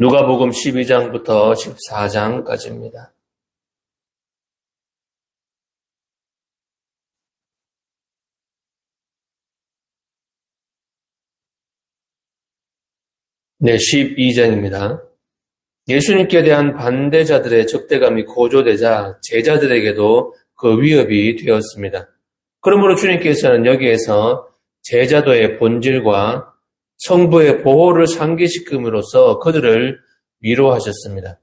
누가복음 12장부터 14장까지입니다. 네, 12장입니다. 예수님께 대한 반대자들의 적대감이 고조되자 제자들에게도 그 위협이 되었습니다. 그러므로 주님께서는 여기에서 제자도의 본질과 성부의 보호를 상기시킴으로써 그들을 위로하셨습니다.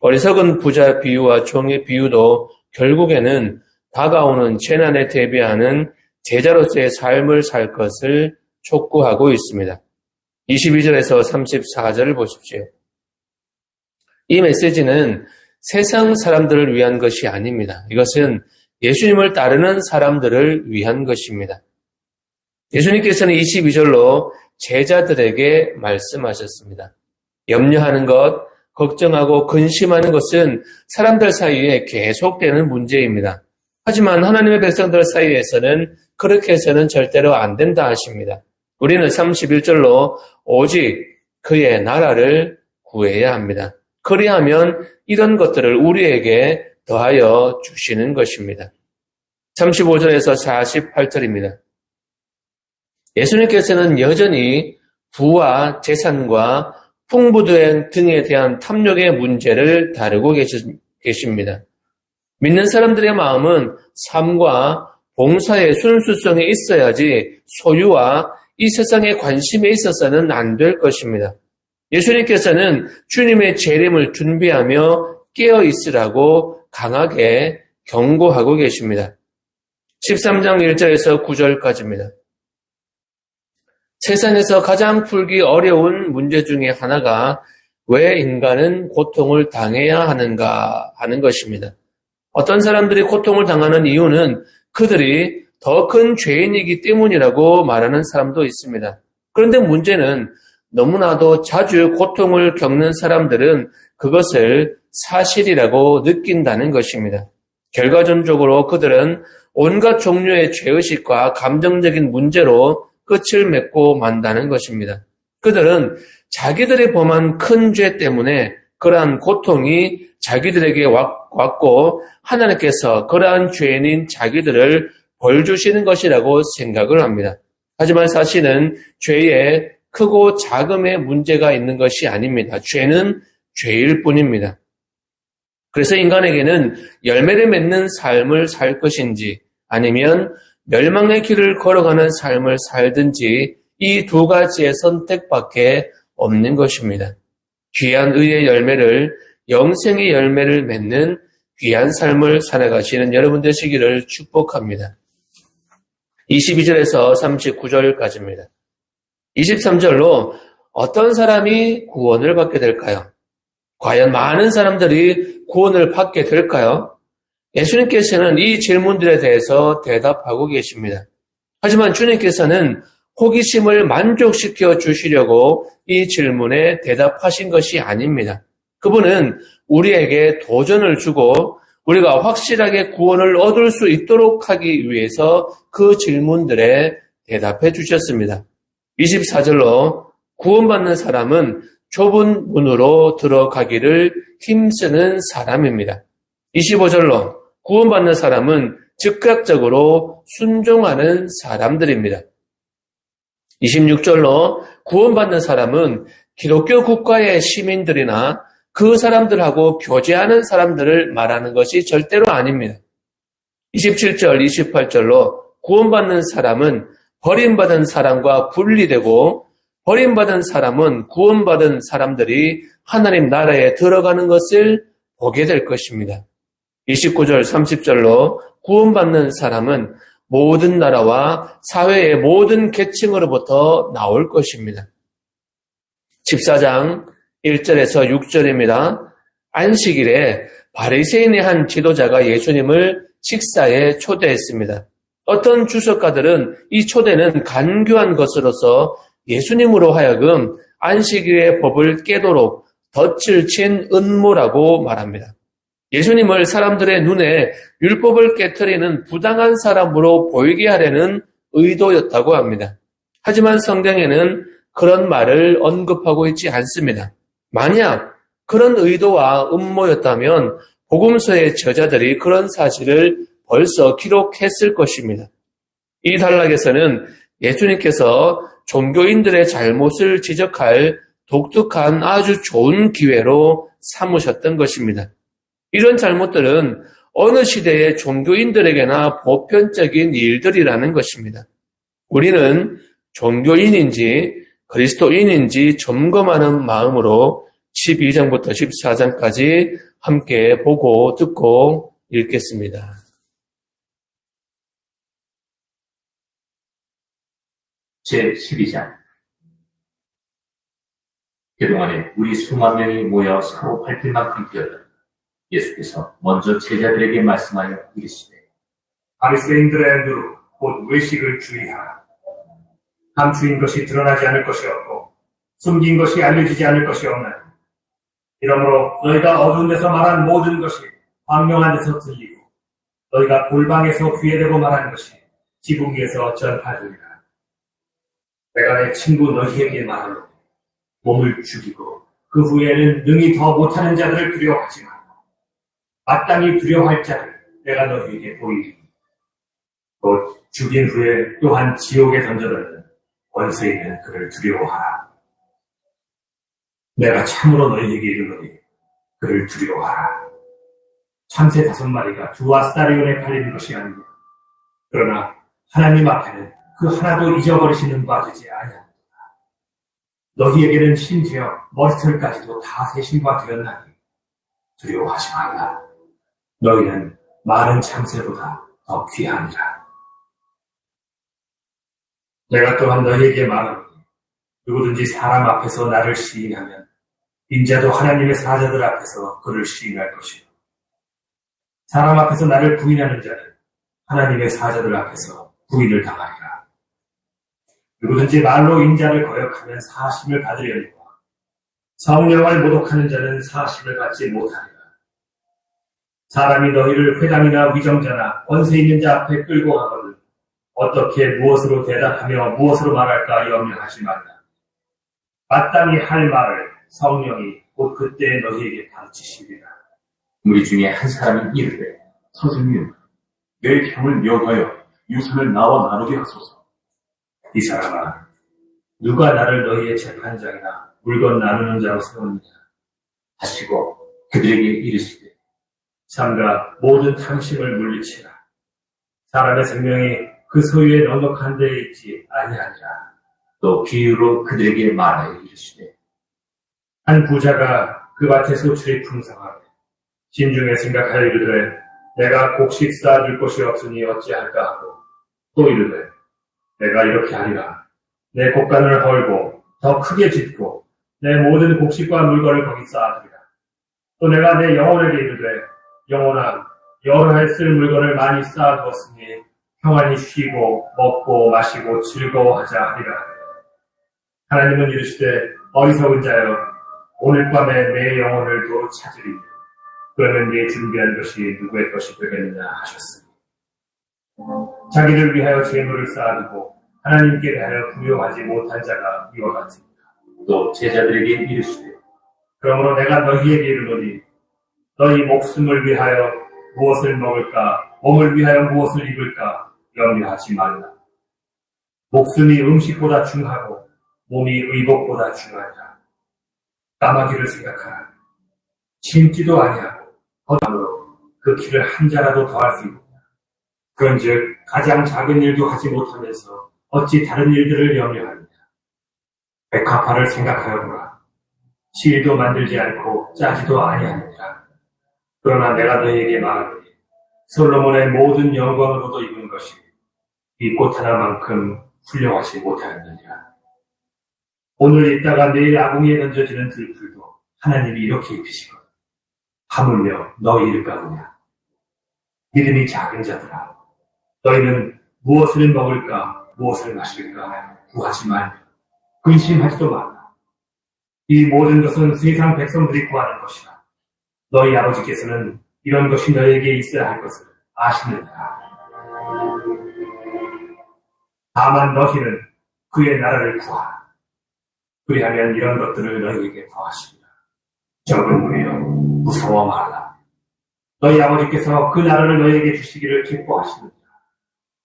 어리석은 부자 비유와 종의 비유도 결국에는 다가오는 재난에 대비하는 제자로서의 삶을 살 것을 촉구하고 있습니다. 22절에서 34절을 보십시오. 이 메시지는 세상 사람들을 위한 것이 아닙니다. 이것은 예수님을 따르는 사람들을 위한 것입니다. 예수님께서는 22절로 제자들에게 말씀하셨습니다. 염려하는 것, 걱정하고 근심하는 것은 사람들 사이에 계속되는 문제입니다. 하지만 하나님의 백성들 사이에서는 그렇게 해서는 절대로 안 된다 하십니다. 우리는 31절로 오직 그의 나라를 구해야 합니다. 그리하면 이런 것들을 우리에게 더하여 주시는 것입니다. 35절에서 48절입니다. 예수님께서는 여전히 부와 재산과 풍부도행 등에 대한 탐욕의 문제를 다루고 계십니다. 믿는 사람들의 마음은 삶과 봉사의 순수성이 있어야지 소유와 이 세상의 관심에 있어서는 안 될 것입니다. 예수님께서는 주님의 재림을 준비하며 깨어 있으라고 강하게 경고하고 계십니다. 13장 1절에서 9절까지입니다. 세상에서 가장 풀기 어려운 문제 중에 하나가 왜 인간은 고통을 당해야 하는가 하는 것입니다. 어떤 사람들이 고통을 당하는 이유는 그들이 더 큰 죄인이기 때문이라고 말하는 사람도 있습니다. 그런데 문제는 너무나도 자주 고통을 겪는 사람들은 그것을 사실이라고 느낀다는 것입니다. 결과적으로 그들은 온갖 종류의 죄의식과 감정적인 문제로 끝을 맺고 만다는 것입니다. 그들은 자기들이 범한 큰 죄 때문에 그러한 고통이 자기들에게 왔고 하나님께서 그러한 죄인인 자기들을 벌 주시는 것이라고 생각을 합니다. 하지만 사실은 죄에 크고 작음의 문제가 있는 것이 아닙니다. 죄는 죄일 뿐입니다. 그래서 인간에게는 열매를 맺는 삶을 살 것인지 아니면 멸망의 길을 걸어가는 삶을 살든지 이 두 가지의 선택밖에 없는 것입니다. 귀한 의의 열매를 영생의 열매를 맺는 귀한 삶을 살아가시는 여러분 되시기를 축복합니다. 22절에서 39절까지입니다. 23절로 어떤 사람이 구원을 받게 될까요? 과연 많은 사람들이 구원을 받게 될까요? 예수님께서는 이 질문들에 대해서 대답하고 계십니다. 하지만 주님께서는 호기심을 만족시켜 주시려고 이 질문에 대답하신 것이 아닙니다. 그분은 우리에게 도전을 주고 우리가 확실하게 구원을 얻을 수 있도록 하기 위해서 그 질문들에 대답해 주셨습니다. 24절로 구원받는 사람은 좁은 문으로 들어가기를 힘쓰는 사람입니다. 25절로 구원받는 사람은 즉각적으로 순종하는 사람들입니다. 26절로 구원받는 사람은 기독교 국가의 시민들이나 그 사람들하고 교제하는 사람들을 말하는 것이 절대로 아닙니다. 27절, 28절로 구원받는 사람은 버림받은 사람과 분리되고 버림받은 사람은 구원받은 사람들이 하나님 나라에 들어가는 것을 보게 될 것입니다. 29절, 30절로 구원받는 사람은 모든 나라와 사회의 모든 계층으로부터 나올 것입니다. 14장 1절에서 6절입니다. 안식일에 바리새인의 한 지도자가 예수님을 식사에 초대했습니다. 어떤 주석가들은 이 초대는 간교한 것으로서 예수님으로 하여금 안식일의 법을 깨도록 덫을 친 은모라고 말합니다. 예수님을 사람들의 눈에 율법을 깨뜨리는 부당한 사람으로 보이게 하려는 의도였다고 합니다. 하지만 성경에는 그런 말을 언급하고 있지 않습니다. 만약 그런 의도와 음모였다면 복음서의 저자들이 그런 사실을 벌써 기록했을 것입니다. 이 단락에서는 예수님께서 종교인들의 잘못을 지적할 독특한 아주 좋은 기회로 삼으셨던 것입니다. 이런 잘못들은 어느 시대의 종교인들에게나 보편적인 일들이라는 것입니다. 우리는 종교인인지 그리스도인인지 점검하는 마음으로 12장부터 14장까지 함께 보고 듣고 읽겠습니다. 제12장 그동안에 우리 수만 명이 모여 서로 밟힐 만큼 뛰었다. 예수께서 먼저 제자들에게 말씀하여 이르시되 바리새인들의 누루 곧 외식을 주의하라. 감추인 것이 드러나지 않을 것이 없고 숨긴 것이 알려지지 않을 것이 없나니 이러므로 너희가 어두운 데서 말한 모든 것이 광명한 데서 들리고 너희가 골방에서 귀에 대고 말한 것이 지붕 위에서 전파되리라. 내가 내 친구 너희에게 말하노 몸을 죽이고 그 후에는 능히 더 못하는 자들을 두려워하지 말고 마땅히 두려워할 자를 내가 너희에게 보이리니 곧 죽인 후에 또한 지옥에 던져넣는 원세 있는 그를 두려워하라. 내가 참으로 너희에게 이르노니 그를 두려워하라. 참새 다섯 마리가 두 아스타리온에 팔리는 것이 아니냐. 그러나 하나님 앞에는 그 하나도 잊어버리시는 바지지 아니하니라. 너희에게는 심지어 머리털까지도 다 세신과 되었나니 두려워하지 말라. 너희는 많은 참새보다 더 귀하니라. 내가 또한 너희에게 말하노니 누구든지 사람 앞에서 나를 시인하면 인자도 하나님의 사자들 앞에서 그를 시인할 것이요. 사람 앞에서 나를 부인하는 자는 하나님의 사자들 앞에서 부인을 당하리라. 누구든지 말로 인자를 거역하면 사심을 받으려니와 성령을 모독하는 자는 사심을 받지 못하리라. 사람이 너희를 회당이나 위정자나 권세 있는 자 앞에 끌고 가거든 어떻게 무엇으로 대답하며 무엇으로 말할까 염려하지 말라. 마땅히 할 말을 성령이 곧 그때 너희에게 가르치시리라. 우리 중에 한 사람이 이르되 선생님, 내 형을 명하여 유산을 나와 나누게 하소서. 이 사람아, 누가 나를 너희의 재판장이나 물건 나누는 자로 세웠느냐? 하시고 그들에게 이르시되 삼가 모든 탐심을 물리치라. 사람의 생명이 그 소유에 넉넉한 데에 있지 아니하니라. 또 비유로 그들에게 말하여 이르시되 한 부자가 그 밭에 소출이 풍성하게 심중에 생각하여 이르되 내가 곡식 쌓아줄 곳이 없으니 어찌할까 하고 또 이르되 내가 이렇게 하리라 내 곡간을 헐고 더 크게 짓고 내 모든 곡식과 물건을 거기 쌓아두리라 또 내가 내 영혼에게 이르되 영혼아 여러 해 쓸 물건을 많이 쌓아두었으니 평안히 쉬고 먹고 마시고 즐거워하자 하리라. 하나님은 이르시되 어리석은 자여 오늘 밤에 내 영혼을 도로 찾으리. 그러면 네 준비한 것이 누구의 것이 되겠느냐 하셨으니. 자기를 위하여 재물을 쌓아두고 하나님께 대하여 부여하지 못한 자가 이와 같습니다. 또 제자들에게 이르시되 그러므로 내가 너희에게 이르노니 너희 목숨을 위하여 무엇을 먹을까 몸을 위하여 무엇을 입을까 염려하지 말라. 목숨이 음식보다 중하고 몸이 의복보다 중하다. 까마귀를 생각하라. 심지도 아니하고 겉으로 그 키를 한 자라도 더할 수 있느냐. 그런즉 가장 작은 일도 하지 못하면서 어찌 다른 일들을 염려하느냐. 백합화를 생각하여 보라. 실도 만들지 않고 짜지도 아니하느니라. 그러나 내가 너희에게 말하노니 솔로몬의 모든 영광으로도 입은 것이 이 꽃 하나만큼 훌륭하지 못하였느니라. 오늘 있다가 내일 아궁이에 던져지는 들풀도 하나님이 이렇게 입히시거든. 하물며 너희 일까느냐. 믿음이 작은 자들아. 너희는 무엇을 먹을까, 무엇을 마실까 구하지 말며 근심하지도 말라. 이 모든 것은 세상 백성들이 구하는 것이다. 너희 아버지께서는 이런 것이 너희에게 있어야 할 것을 아시느니라. 다만 너희는 그의 나라를 구하라. 그리하면 이런 것들을 너희에게 더하시리라. 적은 무리여 무서워 말라. 너희 아버지께서 그 나라를 너희에게 주시기를 기뻐하시느니라.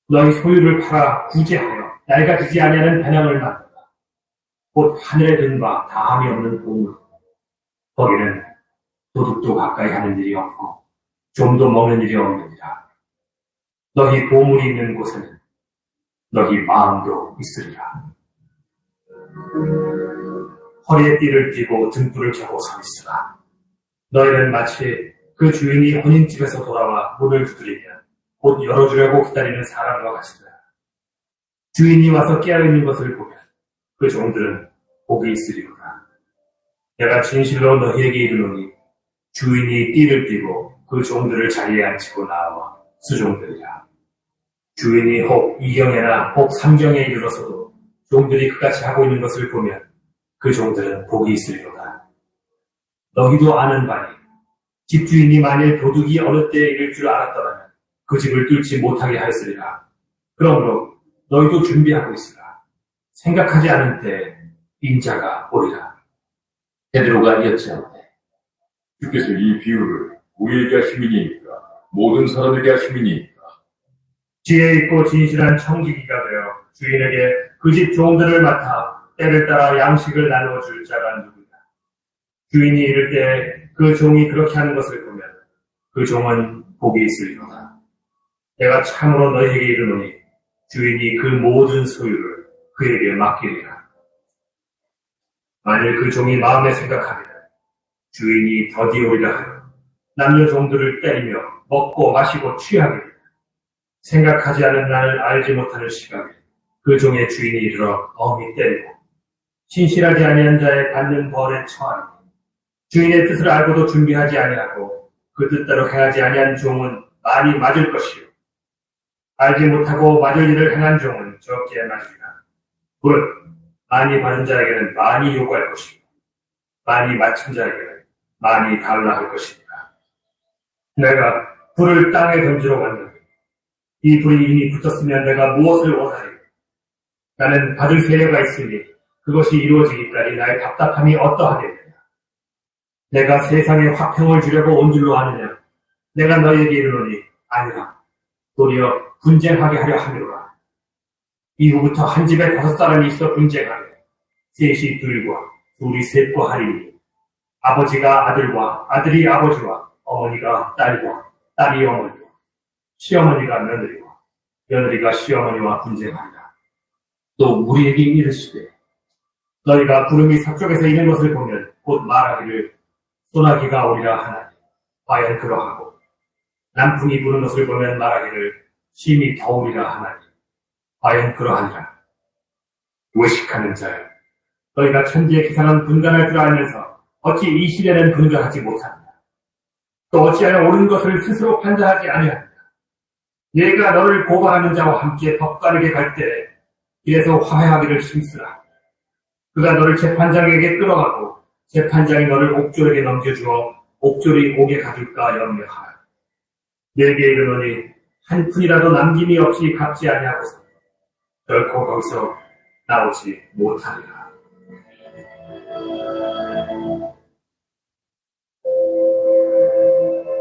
너희 소유를 팔아 구제하여 낡아지지 아니하는 배낭을 만든다. 곧든바 다함이 없는 보물. 거기는 도둑도 가까이 하는 일이 없고 좀도 먹는 일이 없느니라. 너희 보물이 있는 곳에는 너희 마음도 있으리라. 허리에 띠를 띠고 등불을 켜고 서 있으라. 너희는 마치 그 주인이 혼인집에서 돌아와 문을 두드리면 곧 열어주려고 기다리는 사람과 같으라. 주인이 와서 깨어있는 것을 보면 그 종들은 복이 있으리로다. 내가 진실로 너희에게 이르노니 주인이 띠를 띠고 그 종들을 자리에 앉히고 나와 수종들이라. 주인이 혹 이경에나 혹 삼경에 이르러서도 종들이 그같이 하고 있는 것을 보면 그 종들은 복이 있으리로다. 너희도 아는 바니 집주인이 만일 도둑이 어느 때에 이를 줄 알았더라면 그 집을 뚫지 못하게 하였으리라. 그러므로 너희도 준비하고 있으라. 생각하지 않은 때에 인자가 오리라. 베드로가 이었지않되 주께서 이 비유를 우리에게 하심이니까 모든 사람에게 하심이니까 지혜 있고 진실한 청지기가 되어 주인에게 그 집 종들을 맡아 때를 따라 양식을 나누어 줄 자가 누구냐. 주인이 이를 때그 종이 그렇게 하는 것을 보면 그 종은 복이 있으리로다. 내가 참으로 너희에게 이르노니 주인이 그 모든 소유를 그에게 맡기리라. 만일 그 종이 마음에 생각하면 주인이 더디오리라 하여 남녀 종들을 때리며 먹고 마시고 취하게 되리라. 생각하지 않은 나를 알지 못하는 시각에 그 종의 주인이 이르러 엄히 때리고 신실하지 아니한 자의 받는 벌에 처하니 주인의 뜻을 알고도 준비하지 아니하고 그 뜻대로 행하지 아니한 종은 많이 맞을 것이요 알지 못하고 맞을 일을 행한 종은 적게 맞으리라 무릇 많이 받은 자에게는 많이 요구할 것이고 많이 맞춘 자에게는 많이 달라 할 것입니다. 내가 불을 땅에 던지러 갔는데 이 불이 이미 붙었으면 내가 무엇을 원하리? 나는 받을 세례가 있으니 그것이 이루어지기까지 나의 답답함이 어떠하겠느냐? 내가 세상에 화평을 주려고 온 줄로 아느냐? 내가 너희에게 이르노니 아니라 도리어 분쟁하게 하려 함이로라. 이후부터 한 집에 다섯 사람이 있어 분쟁하되 셋이 둘과 둘이 셋과 하리니 아버지가 아들과 아들이 아버지와 어머니가 딸과 딸이 어머니와 시어머니가 며느리와 며느리가 시어머니와 분쟁하리라. 또 우리에게 이르시되 너희가 구름이 서쪽에서 이는 것을 보면 곧 말하기를 소나기가 오리라 하나니 과연 그러하고 남풍이 부는 것을 보면 말하기를 심히 더우리라 하나니 과연 그러하니라 외식하는 자여 너희가 천지의 기상은 분간할 줄 알면서 어찌 이 시대는 분간하지 못하느냐 또 어찌하여 옳은 것을 스스로 판단하지 아니하느냐 내가 너를 고발하는 자와 함께 법가르게 갈 때에 길에서 화해하기를 힘쓰라 그가 너를 재판장에게 끌어가고 재판장이 너를 옥졸에게 넘겨주어 옥졸이 옥에 가둘까 염려하라. 내게 이르노니 한 푼이라도 남김이 없이 갚지 아니하고서 결코 거기서 나오지 못하리라.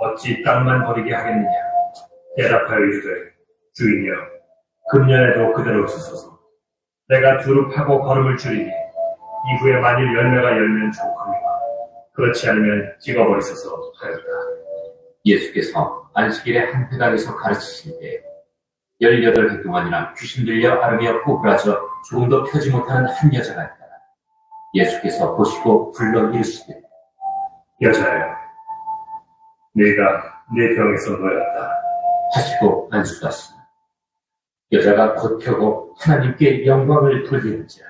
어찌 땅만 버리게 하겠느냐. 대답하여 이르되 주인이여 금년에도 그대로 주소서. 내가 두루 파고 걸음을 줄이니 이후에 만일 열매가 열면 좋거니와 그렇지 않으면 찍어버리소서 하였다. 예수께서 안식일에 한 회당에서 가르치실 때 18해 동안이나 귀신 들려 앓으며 구부라져 조금도 펴지 못하는 한 여자가 있다. 예수께서 보시고 불러 이르시되 여자여, 네가 내 병에서 놓였다. 하시고 안수하시니 여자가 곧 펴고 하나님께 영광을 돌리는지라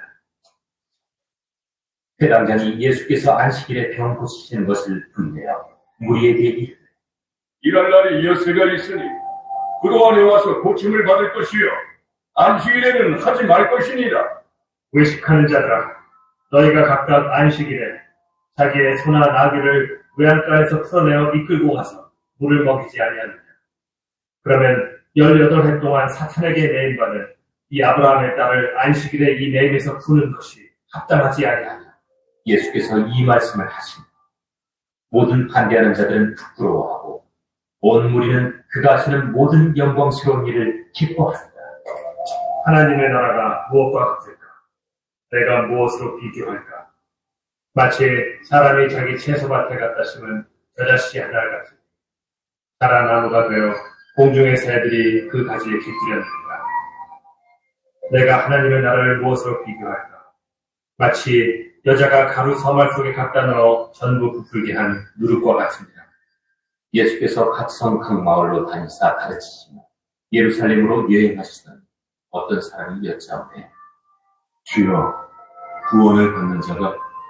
회당장이 예수께서 안식일에 병 고치시는 것을 분내어 무리에게 이르되 일할 날이 이어서가 있으니 그동안에 와서 고침을 받을 것이요 안식일에는 하지 말 것이니라. 외식하는 자들아, 너희가 각각 안식일에 자기의 소나 나귀를 외양가에서 풀어내어 이끌고 가서 물을 먹이지 아니하느냐. 그러면 18해 동안 사탄에게 내인 바는 이 아브라함의 딸을 안식일에 이 내임에서 푸는 것이 합당하지 아니하냐. 예수께서 이 말씀을 하시니 모든 반대하는 자들은 부끄러워하고 온 무리는 그가 하시는 모든 영광스러운 일을 기뻐한다. 하나님의 나라가 무엇과 같을까? 내가 무엇으로 비교할까? 마치 사람이 자기 채소밭에 갖다 심은 겨자씨 하나를 같은 자라 나무가 되어 공중의 새들이 그 가지에 깃들였는가? 내가 하나님의 나라를 무엇으로 비교할까? 마치 여자가 가루 서말 속에 갖다 넣어 전부 부풀게 한 누룩과 같습니다. 예수께서 각성 각 마을로 다니사 가르치시며 예루살렘으로 여행하시던 어떤 사람이 여짜오되 주여, 구원을 받는 자가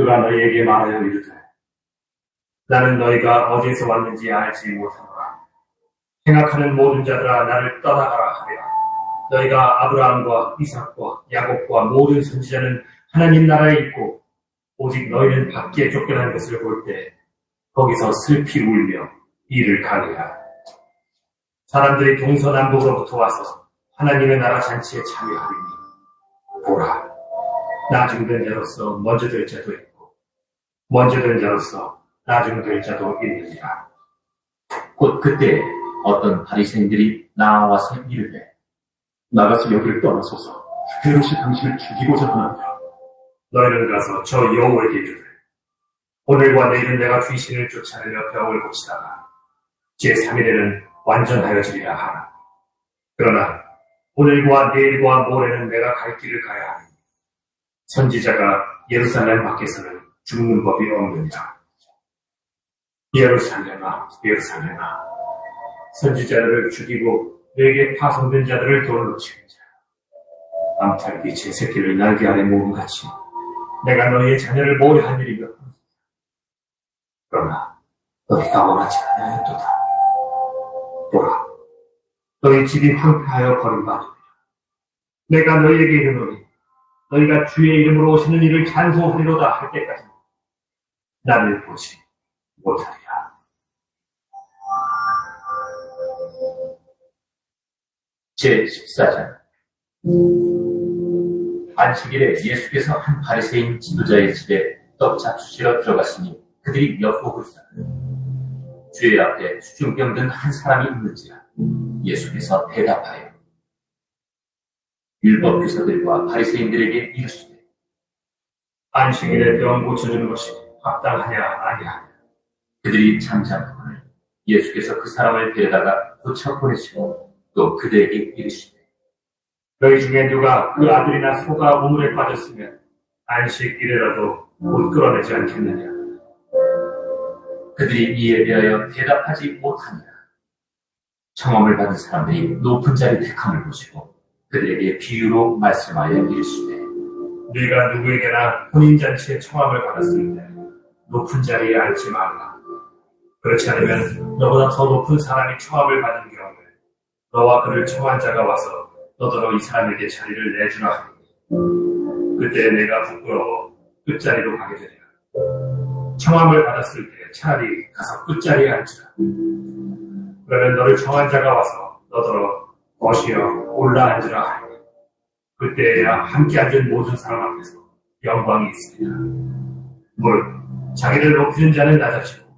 그가 너희에게 말하여 이르되 나는 너희가 어디에서 왔는지 알지 못하노라. 생각하는 모든 자들아 나를 떠나가라 하리라. 너희가 아브라함과 이삭과 야곱과 모든 선지자는 하나님 나라에 있고 오직 너희는 밖에 쫓겨난 것을 볼 때 거기서 슬피 울며 이를 가리라. 사람들이 동서남북으로부터 와서 하나님의 나라 잔치에 참여하리니 보라 나 중된 자로서 먼저 될 자도 있고 먼저 된 자로서 나중 될 자도 있느니라. 곧 그때 어떤 바리새인들이 나와서 이르되 나가서 여기를 떠나소서. 헤롯이 당신을 죽이고자 하나니 너희는 가서 저 여호에게 이르되 오늘과 내일은 내가 귀신을 쫓아내며 병을 고치다가 제3일에는 완전하여지리라 하라. 그러나 오늘과 내일과 모레는 내가 갈 길을 가야 하니 선지자가 예루살렘 밖에서는 죽는 법이 없느니라. 예루살렘아, 예루살렘아, 선지자들을 죽이고 내게 파송된 자들을 돌로 치는 자. 암탉이 제 새끼를 날개 아래 모은 같이 내가 너희의 자녀를 모래 한 일이 몇 번. 그러나 너희가 원하지 아니하였도다. 보라, 너희 집이 황폐하여 버림받으리라. 내가 너희에게 이르노니 너희가 주의 이름으로 오시는 이를 찬송하리로다 할 때까지 나를 보지 못하리라. 제14장 안식일에 예수께서 한 바리새인 지도자의 집에 떡 잡수시러 들어갔으니 그들이 엿보고 있다. 주의 앞에 수중병 든 한 사람이 있는지라 예수께서 대답하여 율법 교사들과 바리새인들에게 이르시되 안식일에 병 고쳐주는 것이 합당하냐 아니하냐. 그들이 잠잠하거늘 예수께서 그 사람을 데려다가 고쳐 보내시고 또 그들에게 이르시되 너희 중에 누가 그 아들이나 소가 우물에 빠졌으면 안식 일에라도 못 끌어내지 않겠느냐. 그들이 이에 대하여 대답하지 못하니라. 청함을 받은 사람들이 높은 자리 택함을 보시고 그들에게 비유로 말씀하여 이르시되 네가 누구에게나 혼인 잔치에 청함을 받았을 때 높은 자리에 앉지 말라. 그렇지 않으면 너보다 더 높은 사람이 청함을 받은 경우에 너와 그를 청한 자가 와서 너더러 이 사람에게 자리를 내주라 그때 내가 부끄러워 끝자리로 가게 되리라. 청함을 받았을 때 차라리 가서 끝자리에 앉으라. 그러면 너를 청한 자가 와서 너더러 것이여 올라 앉으라 그때야 함께 앉은 모든 사람 앞에서 영광이 있습니다. 물 자기를 높이는 자는 낮아지고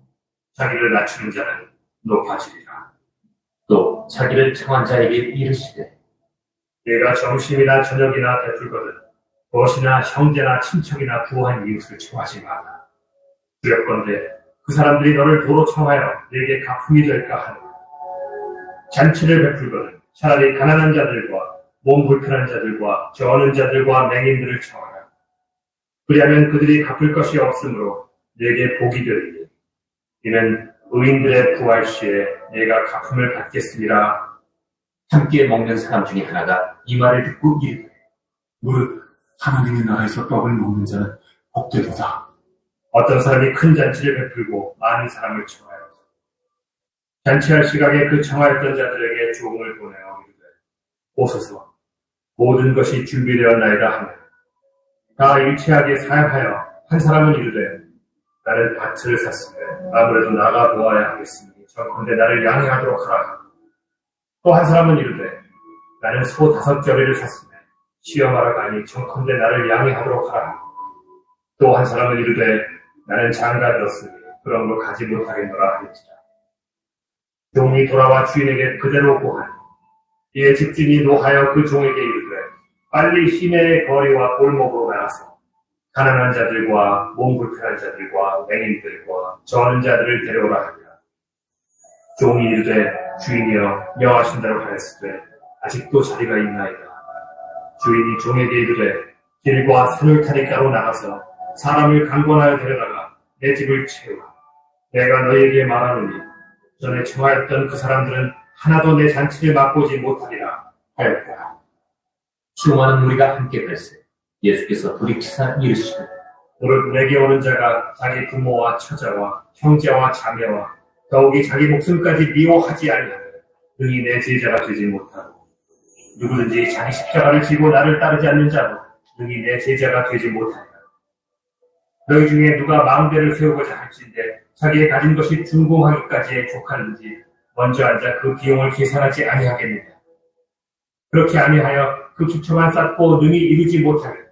자기를 낮추는 자는 높아지리라. 또 자기를 청한 자에게 이르시되 내가 점심이나 저녁이나 베풀거든 무엇이나 형제나 친척이나 부한 이웃을 청하지 마라. 두렵건대 그 사람들이 너를 도로 청하여 내게 가품이 될까 하노라. 잔치를 베풀거든 차라리 가난한 자들과 몸 불편한 자들과 저어는 자들과 맹인들을 청하라. 그리하면 그들이 갚을 것이 없으므로 내게 복이 되리니 이는 의인들의 부활 시에 내가 가품을 받겠습니다. 함께 먹는 사람 중에 하나가 이 말을 듣고 이르되 무릇 하나님의 나라에서 떡을 먹는 자는 복되도다. 어떤 사람이 큰 잔치를 베풀고 많은 사람을 청하여 잔치할 시각에 그 청하였던 자들에게 조응을 보내어 이르되 오소서 모든 것이 준비되었나이다 하며 다 일체하게 사양하여 한 사람은 이르되 나는 밭을 샀으되 아무래도 나가 보아야 하겠으니 적건대 나를 양해하도록 하라. 또 한 사람은 이르되 나는 소 다섯 저리를 샀으며 시험하러 가니 적건대 나를 양해하도록 하라. 또 한 사람은 이르되 나는 장가 들었으니 그런 걸 가지 못하겠노라 하였지라. 종이 돌아와 주인에게 그대로 고하니 이에 집주인이 노하여 그 종에게 이르되 빨리 시내의 거리와 골목으로 가난한 자들과 몸 불편한 자들과 맹인들과 저는 자들을 데려오라 하니라. 종이 이르되 주인이여 명하신다고 하였을 때 아직도 자리가 있나이다. 주인이 종에게 이르되 길과 산울타리가로 나가서 사람을 강권하여 데려다가 내 집을 채우라. 내가 너에게 말하노니 전에 청하였던 그 사람들은 하나도 내 잔치를 맛보지 못하리라 하였다. 수많은 무리가 함께 갈세 예수께서 돌이키사 이르시되 무릇 내게 오는 자가 자기 부모와 처자와 형제와 자매와 더욱이 자기 목숨까지 미워하지 아니하면 능히 내 제자가 되지 못하고 누구든지 자기 십자가를 지고 나를 따르지 않는 자도 능히 내 제자가 되지 못하리라. 너희 중에 누가 망대를 세우고자 할진대 자기의 가진 것이 준공하기까지에 족하는지 먼저 앉아 그 비용을 계산하지 아니하겠느냐. 그렇게 아니하여 그 기초만 쌓고 능히 이루지 못하면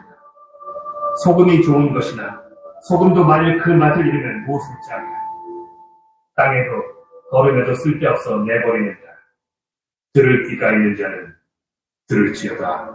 소금이 좋은 것이나 소금도 만일 그 맛을 잃으면 무엇을 짜리하 땅에도 걸음에도 쓸데없어 내버리는 자. 들을 귀가 있는 자는 들을지어다.